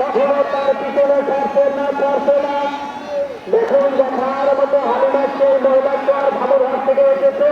কখনো তার পিছনে ছাড়ছে না ছাড়ছে না দেখুন দেখার মতো হালিমা সেই মহিলা চর ভাবুরহাট থেকে এসেছে।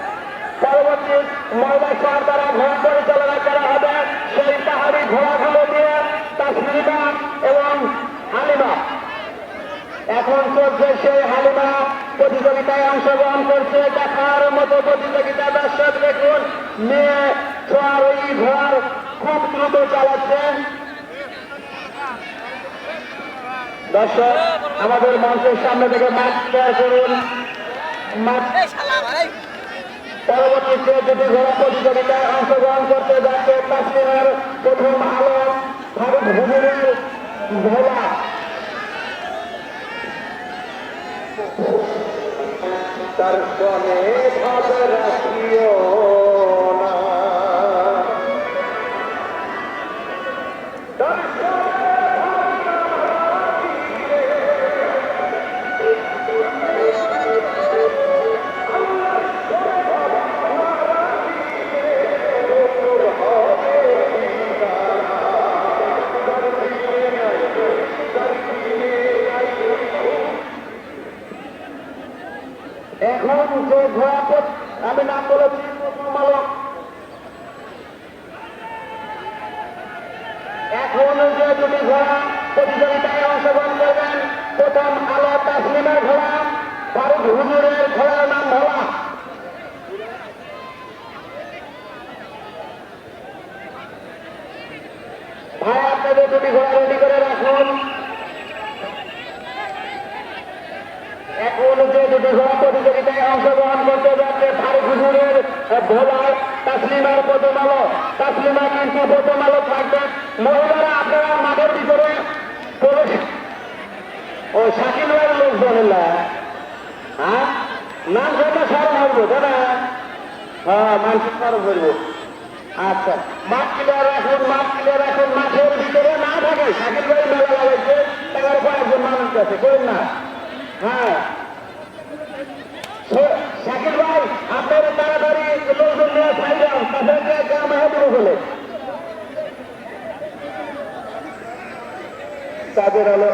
পরবর্তী মহিলা সর দ্বারা ঘোড়া পরিচালনা করা হবে। সেই পাহাড়ি ঘোড়াগুলো দিয়ে তাসলিমা এবং হালিমা। এখন চলছে সেই হালিমা প্রতিযোগিতায় অংশগ্রহণ করছে। দেখার মতো প্রতিযোগিতা দর্শক দেখুন, মেয়ে ছোয়ার ওই ঘোড়ার খুব দ্রুত চালাচ্ছে। দর্শক, আমাদের মঞ্চের সামনে থেকে মাঠ ক্লিয়ার করুন। মাঠ পরবর্তীতে যদি ঘোড়া প্রতিযোগিতায় অংশগ্রহণ করতে যাচ্ছে কাশ্মীরের প্রথম আলো ফারুক হুজুরের ভোলা তার সনে রাখিও না। যে ঘোড়া আমি নাম বলেছি প্রথম এখন যে দুটি ঘোড়া প্রতিযোগিতায় অংশগ্রহণ করবেন, প্রথম আলো তাসলিমের ঘোড়া, ফারুক হুজুরের ঘোড়ার নাম ভোলা ভাই, আপনাদের দুটি ঘোড়া রেডি করে রাখুন। এখন যে ঘোড়া প্রতিযোগিতায় অংশগ্রহণ করতে যাচ্ছে ফারুক হুজুরের ভোলার তাসলিমার প্রথম আলো তাসলিমা কিন্তু প্রথম আলো থাকবে মহিলারা আপনারা মাঠের ভিতরে ও, শাকিল ভাইয়ের লোকজন হ্যাঁ নাম সেটা স্মরণ হইব না? হ্যাঁ মানুষ স্মরণ করব আচ্ছা মাঠ ক্লিয়ার রাখুন মাঠ ক্লিয়ার রাখুন মাঠের ভিতরে না থাকে। শাকিল ভাই মেলা লাগাইছে তার কয়েকজন মানুষ আছে, করেন না। হ্যাঁ। শাকিল ভাই, আপনার তাড়াতাড়ি লোকজন নিয়ে খাই যান। তাদেরকে গ্রাম হেঁটে বলে। তাদের হলো